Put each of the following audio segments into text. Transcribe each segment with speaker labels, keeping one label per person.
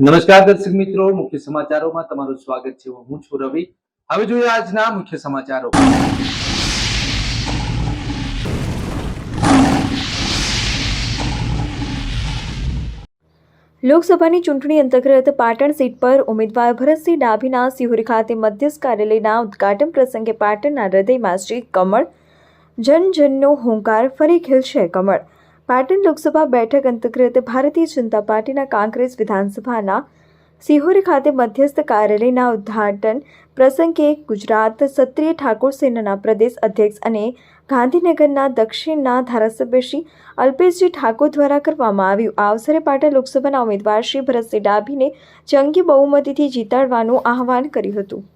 Speaker 1: નમસ્કાર દર્શક મિત્રો, મુખ્ય સમાચારોમાં તમારું સ્વાગત છે. હું છું રવિ. હવે જોઈએ આજના મુખ્ય સમાચારો.
Speaker 2: લોકસભાની ચૂંટણી અંતર્ગત પાટણ સીટ પર ઉમેદવાર ભરતસિંહ ડાભીના સિહોરી ખાતે મધ્યસ્થ કાર્યાલયના ઉદ્ઘાટન પ્રસંગે પાટણના હૃદયમાં શ્રી કમળ જન જનનો હુંકાર ફરી ખીલશે કમળ. પાટણ લોકસભા બેઠક અંતર્ગત ભારતીય જનતા પાર્ટીના કોંગ્રેસ વિધાનસભાના સિહોરી ખાતે મધ્યસ્થ કાર્યાલયના ઉદ્ઘાટન પ્રસંગે ગુજરાત ક્ષત્રિય ઠાકોર સેનાના પ્રદેશ અધ્યક્ષ અને ગાંધીનગરના દક્ષિણના ધારાસભ્ય શ્રી અલ્પેશજી ઠાકોર દ્વારા કરવામાં આવ્યું. આ અવસરે પાટણ લોકસભાના ઉમેદવાર શ્રી ભરતસિંહ ડાભીને જંગી બહુમતીથી જીતાડવાનું આહવાન કર્યું હતું.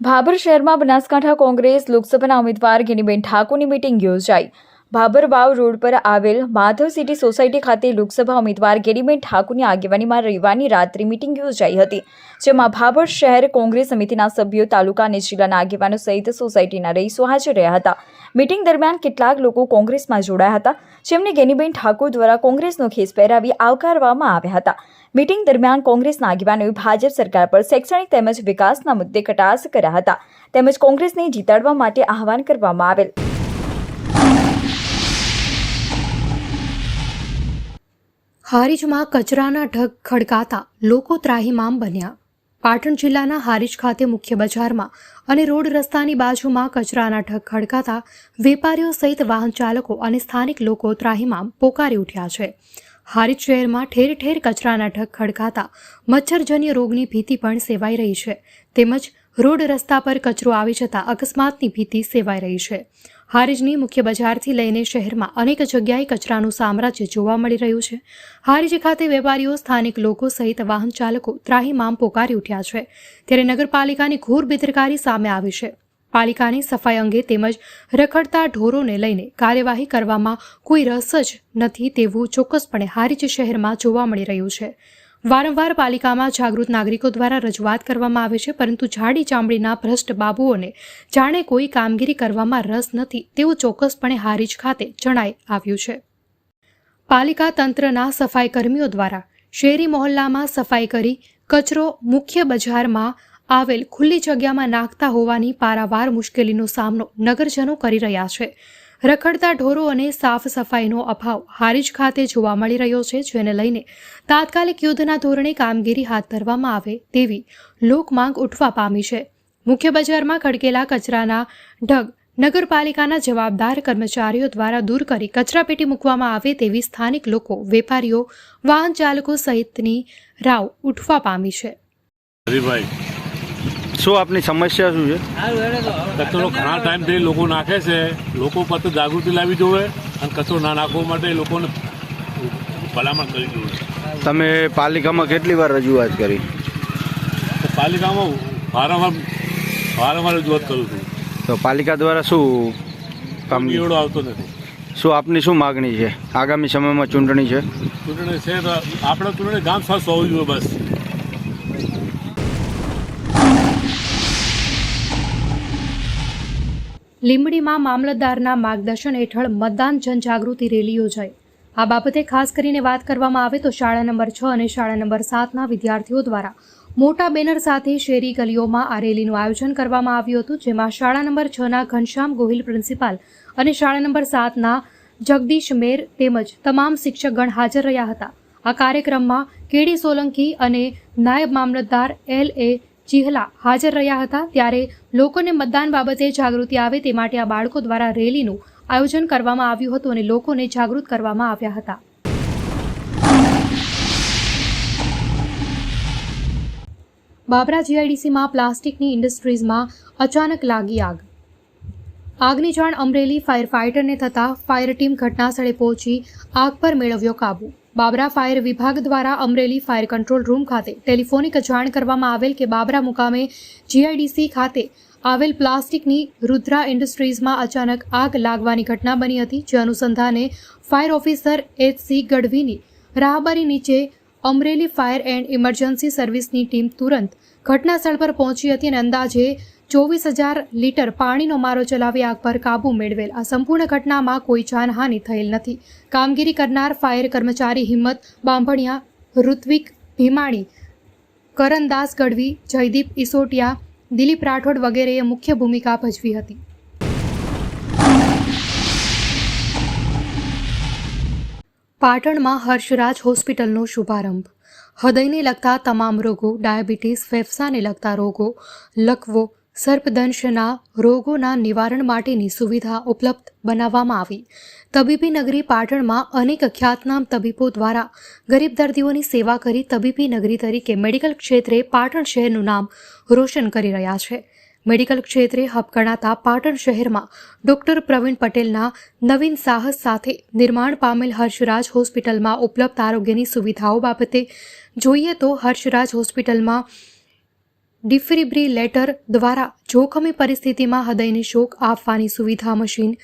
Speaker 2: ભાભર શહેરમાં બનાસકાંઠા કોંગ્રેસ લોકસભાના ઉમેદવાર ગિનીબેન ઠાકોરની મિટિંગ યોજાઈ. ભાભર વાવ રોડ પર આવેલ માધવ સિટી સોસાયટી ખાતે લોકસભા ઉમેદવાર ગેરીબેન ઠાકોરની આગેવાનીમાં રવિવારની રાત્રિ મિટિંગ યોજાઈ હતી, જેમાં ભાભર શહેર કોંગ્રેસ સમિતિના સભ્યો, તાલુકા અને જિલ્લાના આગેવાનો સહિત સોસાયટીના રહીશો હાજર રહ્યા હતા. મિટિંગ દરમિયાન કેટલાક લોકો કોંગ્રેસમાં જોડાયા હતા, જેમને ગેનીબેન ઠાકોર દ્વારા કોંગ્રેસનો ખેસ પહેરાવી આવકારવામાં આવ્યા હતા. મિટિંગ દરમિયાન કોંગ્રેસના આગેવાનોએ ભાજપ સરકાર પર શૈક્ષણિક તેમજ વિકાસના મુદ્દે કટાક્ષ કર્યા હતા. તેમજ કોંગ્રેસને જીતાડવા માટે આહવાન કરવામાં આવેલ.
Speaker 3: હારીજમાં કચરાના ઢગ ખડકાતા લોકો ત્રાહિમામ બન્યા. પાટણ જિલ્લાના હારીજ ખાતે મુખ્ય બજારમાં અને રોડ રસ્તાની બાજુમાં કચરાના ઢગ ખડકાતા વેપારીઓ સહિત વાહન ચાલકો અને સ્થાનિક લોકો ત્રાહિમામ પોકારી ઉઠ્યા છે. હારીજ શહેરમાં ઠેર ઠેર કચરાના ઢગ ખડકાતા મચ્છરજન્ય રોગની ભીતિ પણ સેવાઈ રહી છે. તેમજ રોડ રસ્તા પર કચરો આવી જતા અકસ્માતની ભીતિ સેવાઈ રહી છે. હારીજની મુખ્ય બજારથી લઈને શહેરમાં અનેક જગ્યાએ કચરાનું સામ્રાજ્ય જોવા મળી રહ્યું છે. હારીજ ખાતે વેપારીઓ, સ્થાનિક લોકો સહિત વાહન ચાલકો ત્રાહીમામ પોકારી ઉઠ્યા છે. ત્યારે નગરપાલિકાની ઘોર બેદરકારી સામે આવી છે. પાલિકાની સફાઈ અંગે તેમજ રખડતા ઢોરોને લઈને કાર્યવાહી કરવામાં કોઈ રસ જ નથી તેવું ચોક્કસપણે હારીજ શહેરમાં જોવા મળી રહ્યું છે. વારંવાર પાલિકામાં જાગૃત નાગરિકો દ્વારા રજૂઆત કરવામાં આવે છે, પરંતુ જાડી ચામડીના ભ્રષ્ટ બાબુઓને જાણે કોઈ કામગીરી કરવામાં રસ નથી તેવું ચોક્કસપણે હારીજ ખાતે જણાઈ આવ્યું છે. પાલિકા તંત્રના સફાઈ કર્મીઓ દ્વારા શેરી મોહલ્લામાં સફાઈ કરી કચરો મુખ્ય બજારમાં આવેલ ખુલ્લી જગ્યામાં નાખતા હોવાની પારાવાર મુશ્કેલીનો સામનો નગરજનો કરી રહ્યા છે. રખડતા ઢોરો અને સાફ સફાઈનો અભાવ હારીજ ખાતે જોવા મળી રહ્યો છે, જેને લઈને તાત્કાલિક યુદ્ધના ધોરણે કામગીરી હાથ ધરવામાં આવે તેવી લોકમાંગ ઉઠવા પામી છે. મુખ્ય બજારમાં ખડકેલા કચરાના ઢગ નગરપાલિકાના જવાબદાર કર્મચારીઓ દ્વારા દૂર કરી કચરાપેટી મૂકવામાં આવે તેવી સ્થાનિક લોકો, વેપારીઓ, વાહન ચાલકો સહિતની રાવ ઉઠવા પામી છે.
Speaker 4: હરીભાઈ
Speaker 5: શું આપની સમસ્યા શું છે?
Speaker 4: કચરો ઘણા ટાઈમથી લોકો નાખે છે. લોકો પર જાગૃતિ લાવી જોવે અને કચરો ના નાખવા માટે લોકોને ભલામણ કરી જોવે
Speaker 5: તમે પાલિકામાં કેટલી વાર રજૂઆત કરી?
Speaker 4: પાલિકામાં વારંવાર વારંવાર રજૂઆત કરું છું.
Speaker 5: તો પાલિકા દ્વારા શું કામ?
Speaker 4: નિવડો આવતો નથી.
Speaker 5: શું આપની શું માગણી છે? આગામી સમયમાં ચૂંટણી છે?
Speaker 4: ચૂંટણી છે તો આપણે ચૂંટણી ગામ સ્વસ્થ હોવું જોઈએ બસ.
Speaker 3: લીંબડીમાં મામલતદારના માર્ગદર્શન હેઠળ મતદાન જનજાગૃતિ રેલી યોજાઈ. આ બાબતે ખાસ કરીને વાત કરવામાં આવે તો શાળા નંબર છ અને શાળા નંબર સાતના વિદ્યાર્થીઓ દ્વારા મોટા બેનર સાથે શેરી ગલીઓમાં આ રેલીનું આયોજન કરવામાં આવ્યું હતું, જેમાં શાળા નંબર છના ઘનશ્યામ ગોહિલ પ્રિન્સિપાલ અને શાળા નંબર સાતના જગદીશ મેર તેમજ તમામ શિક્ષકગણ હાજર રહ્યા હતા. આ કાર્યક્રમમાં કેડી સોલંકી અને નાયબ મામલતદાર એલ એ ચિહલા હાજર રહ્યા હતા ત્યારે લોકોને મતદાન બાબતે જાગૃતિ આવે તે માટે આ બાળકો દ્વારા રેલીનું આયોજન કરવામાં આવ્યું હતું અને લોકોને જાગૃત કરવામાં આવ્યા હતા. બાબરા જીઆઈડીસીમાં પ્લાસ્ટિકની ઇન્ડસ્ટ્રીઝમાં અચાનક લાગી આગ. આગની જાણ અમરેલી ફાયર ફાઇટરને થતાં ફાયર ટીમ ઘટનાસ્થળે પહોંચી આગ પર મેળવ્યો કાબુ. બાબરા ફાયર વિભાગ દ્વારા અમરેલી ફાયર કંટ્રોલ રૂમ ખાતે ટેલિફોનિક જાણ કરવામાં આવેલ કે બાબરા મુકામે જીઆઈડીસી ખાતે આવેલ પ્લાસ્ટિકની રુદ્રા ઇન્ડસ્ટ્રીઝમાં અચાનક આગ લાગવાની ઘટના બની હતી, જે અનુસંધાને ફાયર ઓફિસર એચ સી ગઢવીની રાહબરી નીચે અમરેલી ફાયર એન્ડ ઇમરજન્સી સર્વિસની ટીમ તુરંત ઘટના સ્થળ પર પહોંચી હતી અને અંદાજે ચોવીસ હજાર લીટર પાણીનો મારો ચલાવી આગ પર કાબૂ મેળવેલ. આ સંપૂર્ણ ઘટનામાં કોઈ જાનહાનિ થયેલ નથી. કામગીરી કરનાર ફાયર કર્મચારી હિંમત બાંભણિયા, ઋત્વિક ભીમાણી, કરણદાસ ગઢવી, જયદીપ ઇસોટિયા દિલીપ રાઠોડ વગેરેએ મુખ્ય ભૂમિકા ભજવી હતી. પાટણમાં હર્ષરાજ હોસ્પિટલનો શુભારંભ. હૃદયને લગતા તમામ રોગો, ડાયાબિટીસ, ફેફસાને લગતા રોગો, લકવો સર્પદંશના રોગોના નિવારણ માટેની સુવિધા ઉપલબ્ધ બનાવવામાં આવી. તબીબી નગરી પાટણમાં અનેક ખ્યાતનામ તબીબો દ્વારા ગરીબ દર્દીઓની સેવા કરી તબીબી નગરી તરીકે મેડિકલ ક્ષેત્રે પાટણ શહેરનું નામ રોશન કરી રહ્યા છે. મેડિકલ ક્ષેત્રે હબ પાટણ શહેરમાં ડોક્ટર પ્રવીણ પટેલના નવીન સાહસ સાથે નિર્માણ પામેલ હર્ષરાજ હોસ્પિટલમાં ઉપલબ્ધ આરોગ્યની સુવિધાઓ બાબતે જોઈએ તો હર્ષરાજ હોસ્પિટલમાં ડિફિબ્રિલેટર દ્વારા જોખમી પરિસ્થિતિમાં હૃદયને શોક આપવાની સુવિધા મશીન,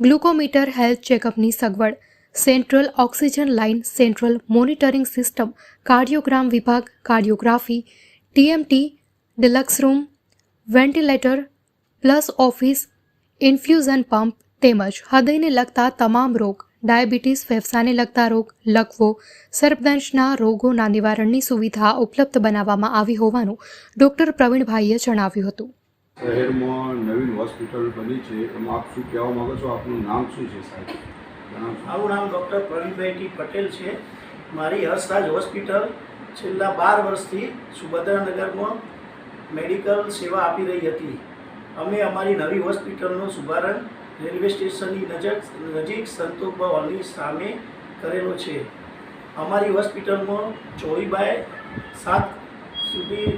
Speaker 3: ગ્લુકોમીટર હેલ્થ ચેકઅપની સગવડ, central oxygen line, central monitoring system, cardiogram વિભાગ, cardiography, TMT, deluxe room, ventilator, plus office, infusion pump તેમજ હૃદયને લગતા તમામ રોગ ડાયાબિટીસ ફેફસાને લગતા રોગ લકવો સર્પદંશના રોગોના નિવારણની સુવિધા ઉપલબ્ધ બનાવવામાં આવી હોવાનું ડૉક્ટર પ્રવીણભાઈએ જણાવ્યું હતું.
Speaker 6: શહેરમાં નવીન હોસ્પિટલ બની છે. એમાં આપ શું કહેવા માંગો છો? આપનું નામ શું છે સાહેબ?
Speaker 7: મારું નામ ડૉક્ટર પ્રવીણભાઈ ટી પટેલ છે. મારી હર્ષરાજ હોસ્પિટલ છેલ્લા બાર વર્ષથી સુભદ્રાનગરમાં મેડિકલ સેવા આપી રહી હતી. અમે અમારી નવી હોસ્પિટલનો શુભારંભ રેલવે સ્ટેશનની નજીક નજીક સંતોષબા હોલની સામે કરેલો છે. અમારી હોસ્પિટલમાં ચોવીસ બાય સાત સુધી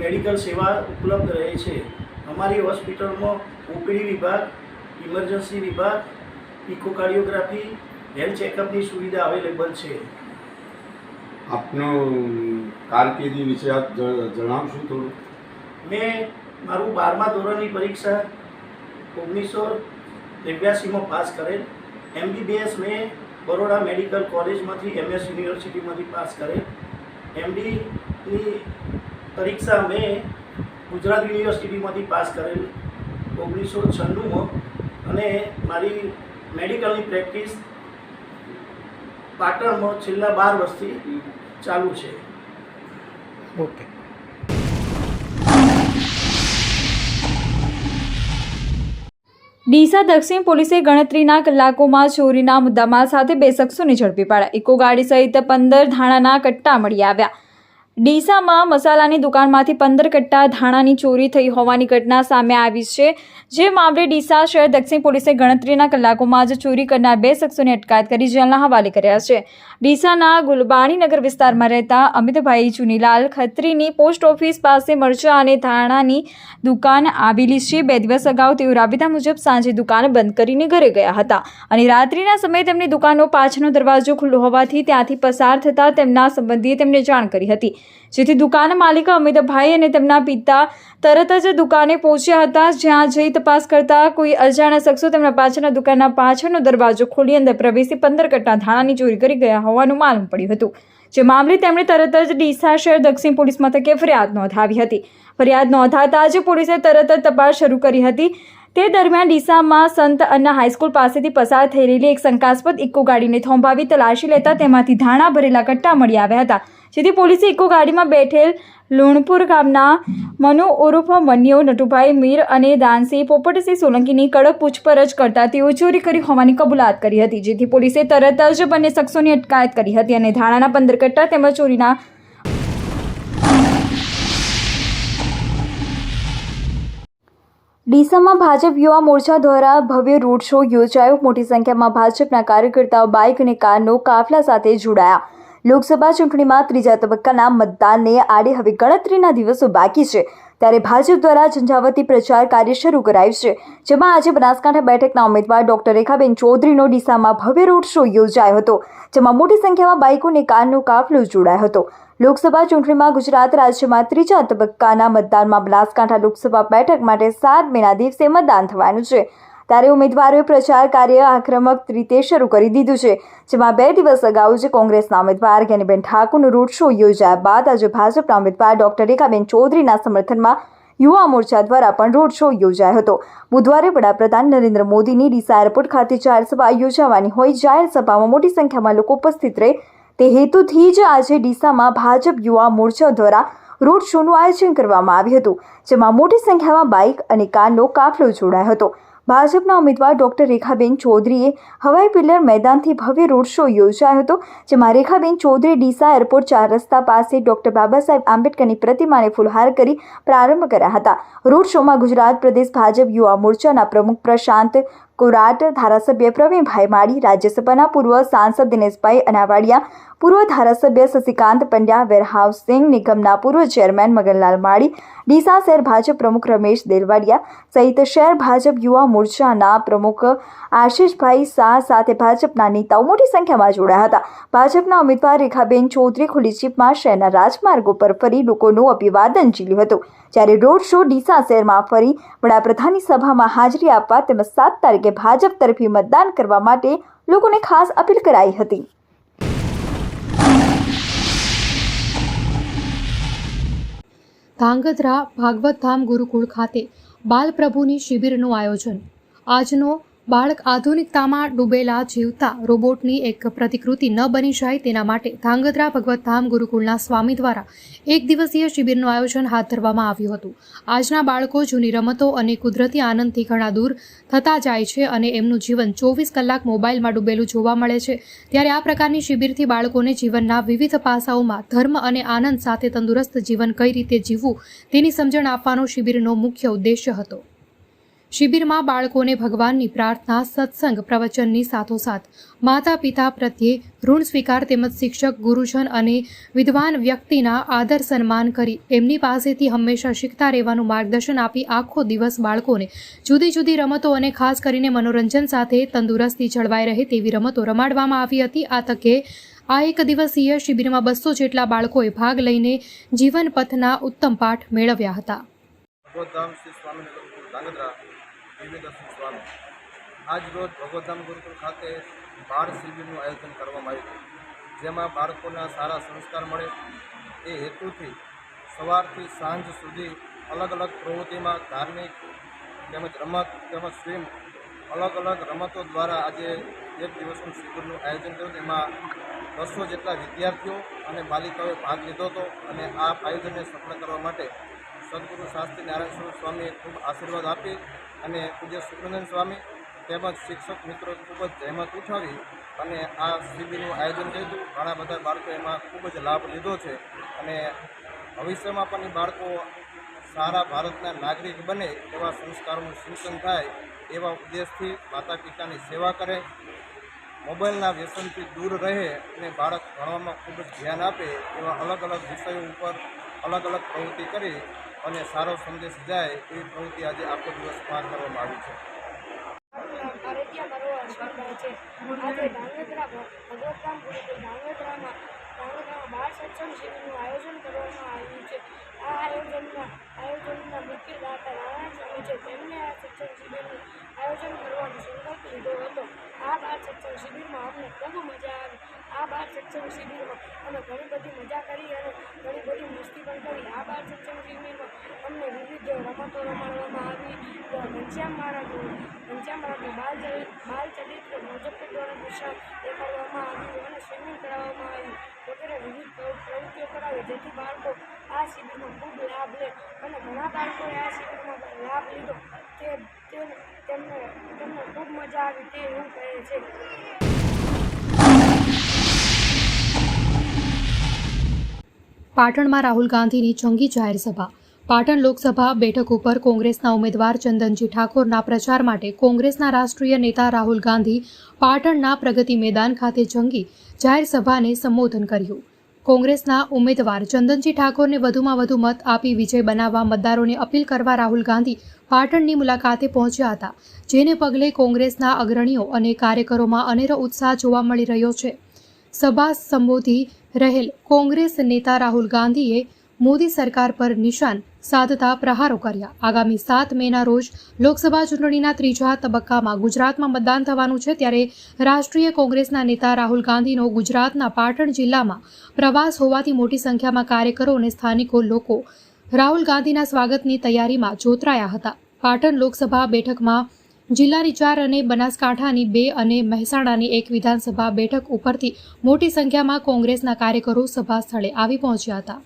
Speaker 7: મેડિકલ સેવા ઉપલબ્ધ રહે છે. અમારી હોસ્પિટલમાં ઓપીડી વિભાગ ઇમરજન્સી વિભાગ ઇકોકાર્ડિયોગ્રાફી હેલ્થ ચેકઅપની સુવિધા અવેલેબલ છે.
Speaker 6: આપનું કારકિર્દી વિશે આપ જણાવશો થોડું?
Speaker 7: મેં મારું બારમા ધોરણની પરીક્ષા ઓગણીસો નેવ્યાસીમાં પાસ કરેલ. એમબીબીએસ મેં બરોડા મેડિકલ કોલેજમાંથી એમએસ યુનિવર્સિટીમાંથી પાસ કરેલ. એમડીની પરીક્ષા મેં ગુજરાત યુનિવર્સિટીમાંથી પાસ કરેલ ઓગણીસો છન્નુંમાં. અને મારી મેડિકલની પ્રેક્ટિસ પાટણમાં છેલ્લા બાર વર્ષથી ચાલુ છે.
Speaker 1: ઓકે.
Speaker 2: ડીસા દક્ષિણ પોલીસે ગણતરીના કલાકોમાં ચોરીના મુદ્દામાલ સાથે બે શખ્સોને ઝડપી પાડ્યા. ઇકો ગાડી સહિત પંદર ધાણાના કટ્ટા મળી આવ્યા. ડીસામાં મસાલાની દુકાનમાંથી પંદર કટ્ટા ધાણાની ચોરી થઈ હોવાની ઘટના સામે આવી છે. જે મામલે ડીસા શહેર દક્ષિણ પોલીસે ગણતરીના કલાકોમાં જ ચોરી કરનાર બે શખ્સોની અટકાયત કરી જેલના હવાલે કર્યા છે. ડીસાના ગુલબાણીનગર વિસ્તારમાં રહેતા અમિતભાઈ ચુનીલાલ ખત્રીની પોસ્ટ ઓફિસ પાસે મરચા અને ધાણાની દુકાન આવેલી છે. બે દિવસ અગાઉ તેઓ રાબેતા મુજબ સાંજે દુકાન બંધ કરીને ઘરે ગયા હતા અને રાત્રિના સમયે તેમની દુકાનનો પાછળનો દરવાજો ખુલ્લો હોવાથી ત્યાંથી પસાર થતા તેમના સંબંધીએ તેમને જાણ કરી હતી. જેથી દુકાન માલિક અમિતભાઈ અને તેમના પિતા તરત જ દુકાને પહોંચ્યા હતા. જ્યાં જઈ તપાસ કરતા કોઈ અજાણ્યા શખ્સો તેમના પાછળના દુકાનના પાછળનો દરવાજો ખોલી અંદર પ્રવેશી પંદર કટ્ટા ધાણાની ચોરી કરી ગયા હોવાનું માલુમ પડ્યું હતું. જે મામલે તેમણે તરત જ ડીસા શહેર દક્ષિણ પોલીસ મથકે ફરિયાદ નોંધાવી હતી. ફરિયાદ નોંધાતા જ પોલીસે તરત જ તપાસ શરૂ કરી હતી. તે દરમિયાન ડીસામાં સંત અન્ના હાઈસ્કૂલ પાસેથી પસાર થઈ રહેલી એક શંકાસ્પદ ઇકો ગાડીને થોંભાવી તલાશી લેતા તેમાંથી ધાણા ભરેલા કટ્ટા મળી આવ્યા હતા, જેથી પોલીસે ઇકો ગાડીમાં બેઠેલ લુણપુર ગામના મનુ ઉર્ફ, મન્યો, નટુભાઈ, મીર અને દાનસિંહ, પોપટસિંહ સોલંકીની કડક પૂછપરછ કરતા તેઓ ચોરી કરી હોવાની કબૂલાત કરી હતી, જેથી પોલીસે તરત જ બંને શખ્સોની અટકાયત કરી હતી અને ધાણાના પંદર કટ્ટા તેમજ ચોરીના ડીસામાં ભાજપ યુવા મોરચા દ્વારા ભવ્ય રોડ શો યોજાયો. મોટી સંખ્યામાં ભાજપના કાર્યકર્તાઓ બાઇક અને કારનો કાફલા સાથે જોડાયા. લોકસભા ચૂંટણીમાં ત્રીજા તબક્કાના મતદાનને આડે હવે ગણતરીના દિવસો બાકી છે. ત્યારે ભાજપ દ્વારા ઝંઝાવતી પ્રચાર કાર્ય શરૂ કરાયું છે. જેમાં આજે બનાસકાંઠા બેઠકના ઉમેદવાર ડોક્ટર રેખાબેન ચૌધરીનો ડીસામાં ભવ્ય રોડ શો યોજાયો હતો. જેમાં મોટી સંખ્યામાં બાઇકો અને કારનો કાફલો જોડાયો હતો. લોકસભા ચૂંટણીમાં ગુજરાત રાજ્યમાં ત્રીજા તબક્કાના મતદાનમાં બનાસકાંઠા લોકસભા બેઠક માટે સાત મેના દિવસે મતદાન થવાનું છે. ત્યારે ઉમેદવારોએ પ્રચાર કાર્ય આક્રમક રીતે શરૂ કરી દીધું છે, જેમાં બે દિવસ અગાઉ જ કોંગ્રેસના ઉમેદવાર જ્ઞાનીબેન ઠાકોરનો રોડ શો યોજાયા બાદ આજે ભાજપના ઉમેદવાર ડોક્ટર રેખાબેન ચૌધરીના સમર્થનમાં યુવા મોરચા દ્વારા પણ રોડ શો યોજાયો હતો. બુધવારે વડાપ્રધાન નરેન્દ્ર મોદીની ડીસા એરપોર્ટ ખાતે જાહેર સભા યોજાવાની હોય જાહેર સભામાં મોટી સંખ્યામાં લોકો ઉપસ્થિત રહે તે હેતુથી જ આજે ડીસામાં ભાજપ યુવા મોરચા દ્વારા રોડ શોનું આયોજન કરવામાં આવ્યું હતું, જેમાં મોટી સંખ્યામાં બાઇક અને કારનો કાફલો જોડાયો હતો. ભાજપના ઉમેદવાર ડોક્ટર રેખાબેન ચૌધરીએ હવાઈ પિલર મેદાનથી ભવ્ય રોડ શો યોજાયો હતો, જેમાં રેખાબેન ચૌધરી ડીસા એરપોર્ટ ચાર રસ્તા પાસે ડોક્ટર બાબા સાહેબ આંબેડકરની પ્રતિમાને ફૂલહાર કરી પ્રારંભ કર્યા હતા. રોડ શોમાં ગુજરાત પ્રદેશ ભાજપ યુવા મોરચાના પ્રમુખ પ્રશાંત કોરાટ ધારાસભ્ય પ્રવીણભાઈ માળી રાજ્યસભાના પૂર્વ સાંસદ દિનેશભાઈ અનાવાડિયા પૂર્વ ધારાસભ્ય શશિકાંત પંડ્યા વેરહાઉસિંગ નિગમના પૂર્વ ચેરમેન મગનલાલ માળી, ડીસા શહેર ભાજપ પ્રમુખ રમેશ દેલવાડિયા સહિત શહેર ભાજપ યુવા મોરચાના પ્રમુખ આશીષભાઈ શાહ સાથે ભાજપના નેતાઓ મોટી સંખ્યામાં જોડાયા હતા. ભાજપના ઉમેદવાર રેખાબેન ચૌધરી ખુલ્લી જીપમાં શહેરના રાજમાર્ગો પર ફરી લોકોનું અભિવાદન ઝીલ્યું હતું. જ્યારે રોડ શો ડીસા શહેરમાં ફરી વડાપ્રધાનની સભામાં હાજરી આપવા તેમજ સાત તારીખે ભાજપ તરફી મતદાન કરવા માટે લોકોને ખાસ અપીલ કરાઈ હતી.
Speaker 3: ધાંગધ્રા ભાગવત ધામ ગુરુકુળ ખાતે બાલપ્રભુની શિબિરનું આયોજન. આજનો બાળક આધુનિકતામાં ડૂબેલા જીવતા રોબોટની એક પ્રતિકૃતિ ન બની જાય તેના માટે ધાંગધ્રા ભગવત ધામ ગુરુકુળના સ્વામી દ્વારા એક દિવસીય શિબિરનું આયોજન હાથ ધરવામાં આવ્યું હતું. આજના બાળકો જૂની રમતો અને કુદરતી આનંદથી ઘણા દૂર થતા જાય છે અને એમનું જીવન ચોવીસ કલાક મોબાઈલમાં ડૂબેલું જોવા મળે છે. ત્યારે આ પ્રકારની શિબિરથી બાળકોને જીવનના વિવિધ પાસાઓમાં ધર્મ અને આનંદ સાથે તંદુરસ્ત જીવન કઈ રીતે જીવવું તેની સમજણ આપવાનો શિબિરનો મુખ્ય ઉદ્દેશ્ય હતો. શિબિરમાં બાળકોને ભગવાનની પ્રાર્થના, સત્સંગ, પ્રવચનની સાથોસાથ માતા પિતા પ્રત્યે ઋણ સ્વીકાર તેમજ શિક્ષક, ગુરુજન અને વિદ્વાન વ્યક્તિના આદર સન્માન કરી એમની પાસેથી હંમેશા શીખતા રહેવાનું માર્ગદર્શન આપી આખો દિવસ બાળકોને જુદી જુદી રમતો અને ખાસ કરીને મનોરંજન સાથે તંદુરસ્તી જળવાઈ રહે તેવી રમતો રમાડવામાં આવી હતી. આ તકે આ એક દિવસીય શિબિરમાં બસો જેટલા બાળકોએ ભાગ લઈને જીવન પથના ઉત્તમ પાઠ મેળવ્યા હતા.
Speaker 8: દિવ્યદર્શન સ્વામી. આજ રોજ ભગવતધામ ગુરુકુળ ખાતે બાળ શિબિરનું આયોજન કરવામાં આવ્યું જેમાં બાળકોના સારા સંસ્કાર મળે. એ હેતુથી સવારથી સાંજ સુધી અલગ અલગ પ્રવૃત્તિમાં ધાર્મિક તેમજ રમત તેમજ સ્વિમ અલગ અલગ રમતો દ્વારા આજે એક દિવસનું શિબિરનું આયોજન કર્યું. તેમાં બસો જેટલા વિદ્યાર્થીઓ અને બાલિકાઓએ ભાગ લીધો હતો અને આ આયોજનને સફળ કરવા માટે સદગુરુ શાસ્ત્રી નારાયણ સ્વામીએ ખૂબ આશીર્વાદ આપી અને પૂજ્ય સુખનંદન સ્વામી તેમજ શિક્ષક મિત્રો ખૂબ જ જહેમત ઉઠાવી અને આ શિબિરનું આયોજન કર્યું હતું. ઘણા બધા બાળકો એમાં ખૂબ જ લાભ લીધો છે અને ભવિષ્યમાં પણ એ બાળકો સારા ભારતના નાગરિક બને એવા સંસ્કારોનું સિંચન થાય એવા ઉદ્દેશથી માતા પિતાની સેવા કરે, મોબાઈલના વ્યસનથી દૂર રહે અને બાળક ભણવામાં ખૂબ જ ધ્યાન આપે એવા અલગ અલગ વિષયો ઉપર અલગ અલગ પ્રવૃત્તિ કરી અને સારો સંદેશ જાય એવી પ્રવૃત્તિ આજે આખો દિવસ પાર કરવામાં આવી છે.
Speaker 9: સ્પર્ધા છે. આજે ધાંગધ્રા ભગવત રામ ધાંગધ્રામાં ધાંગધ્રામાં બાળ સત્સંગ શિબિરનું આયોજન કરવામાં આવ્યું છે. આ આયોજનમાં આયોજનના મુખ્ય દાતા નારાયણ સ્વામી છે. તેમને આ સત્સંગ શિબિરનું આયોજન કરવાનો સંકલ્પ લીધો હતો. આ બાળ સત્સંગ શિબિરમાં અમને ખૂબ મજા આવી. આ બાળ સત્સંગ શિબિરમાં અમે ઘણી બધી મજા કરી અને ઘણી બધી મસ્તી પણ કરી. આ બાળ સત્સંગ શિબિરમાં અમને વિવિધ રમતો રમાડવામાં આવી. ઘનશ્યામ મહારાજનું ઘનશ્યામ મહારાજનું બાલ બાલ ચરિત્ર મુજબ દ્વારા દર્શન દેખાડવામાં આવ્યું અને સ્વિમિંગ કરાવવામાં આવ્યું. વગેરે વિવિધ પ્રવૃત્તિઓ કરાવી, જેથી બાળકો આ શિબિરનો ખૂબ લાભ લે અને ઘણા બાળકોએ આ શિબિરમાં લાભ લીધો. તે તેમને તેમને ખૂબ મજા આવી તે એવું કહે છે.
Speaker 3: પાટણમાં રાહુલ ગાંધીની જંગી જાહેર સભા પાટણ લોકસભા બેઠક ઉપર કોંગ્રેસના ઉમેદવાર ચંદનજી ઠાકોરના પ્રચાર માટે કોંગ્રેસના રાષ્ટ્રીય નેતા રાહુલ ગાંધી પાટણના પ્રગતિ મેદાન ખાતે જંગી જાહેર સભાને સંબોધન કર્યું. કોંગ્રેસના ઉમેદવાર ચંદનજી ઠાકોરને વધુમાં વધુ મત આપી વિજય બનાવવા મતદારોને અપીલ કરવા રાહુલ ગાંધી પાટણની મુલાકાતે પહોંચ્યા હતા, જેને પગલે કોંગ્રેસના અગ્રણીઓ અને કાર્યકરોમાં અનેરો ઉત્સાહ જોવા મળી રહ્યો છે. સભા સંબોધી રહેલ કોંગ્રેસ નેતા રાહુલ ગાંધીએ મોદી સરકાર પર નિશાન સાધતા પ્રહારો કર્યા. આગામી સાત મેના રોજ લોકસભા ચૂંટણીના ત્રીજા તબક્કામાં ગુજરાતમાં મતદાન થવાનું છે ત્યારે રાષ્ટ્રીય કોંગ્રેસના નેતા રાહુલ ગાંધીનો ગુજરાતના પાટણ જિલ્લામાં પ્રવાસ હોવાથી મોટી સંખ્યામાં કાર્યકરો અને સ્થાનિકો લોકો રાહુલ ગાંધીના સ્વાગતની તૈયારીમાં જોતરાયા હતા. પાટણ લોકસભા બેઠકમાં જિલ્લાની ચાર અને બનાસકાંઠાની બે અને મહેસાણાની એક વિધાનસભા બેઠક ઉપરથી મોટી સંખ્યામાં કોંગ્રેસના કાર્યકરો સભા સ્થળે આવી પહોંચ્યા હતા.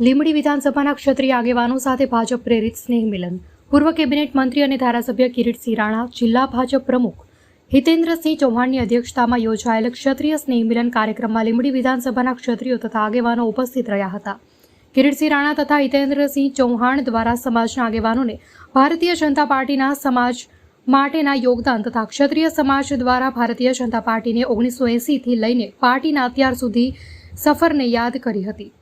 Speaker 3: લીંબડી વિધાનસભાના ક્ષત્રિય આગેવાનો સાથે ભાજપ પ્રેરિત સ્નેહ મિલન. પૂર્વ કેબિનેટ મંત્રી અને ધારાસભ્ય કિરીટસિંહ રાણા, જિલ્લા ભાજપ પ્રમુખ હિતેન્દ્રસિંહ ચૌહાણની અધ્યક્ષતામાં યોજાયેલ ક્ષત્રિય સ્નેહ મિલન કાર્યક્રમમાં લીંબડી વિધાનસભાના ક્ષત્રિયો તથા આગેવાનો ઉપસ્થિત રહ્યા હતા. કિરીટસિંહ રાણા તથા હિતેન્દ્રસિંહ ચૌહાણ દ્વારા સમાજના આગેવાનોને ભારતીય જનતા પાર્ટીના સમાજ માટેના યોગદાન તથા ક્ષત્રિય સમાજ દ્વારા ભારતીય જનતા પાર્ટીને ઓગણીસો એંસીથી લઈને પાર્ટીના અત્યાર સુધી સફરને યાદ કરી હતી.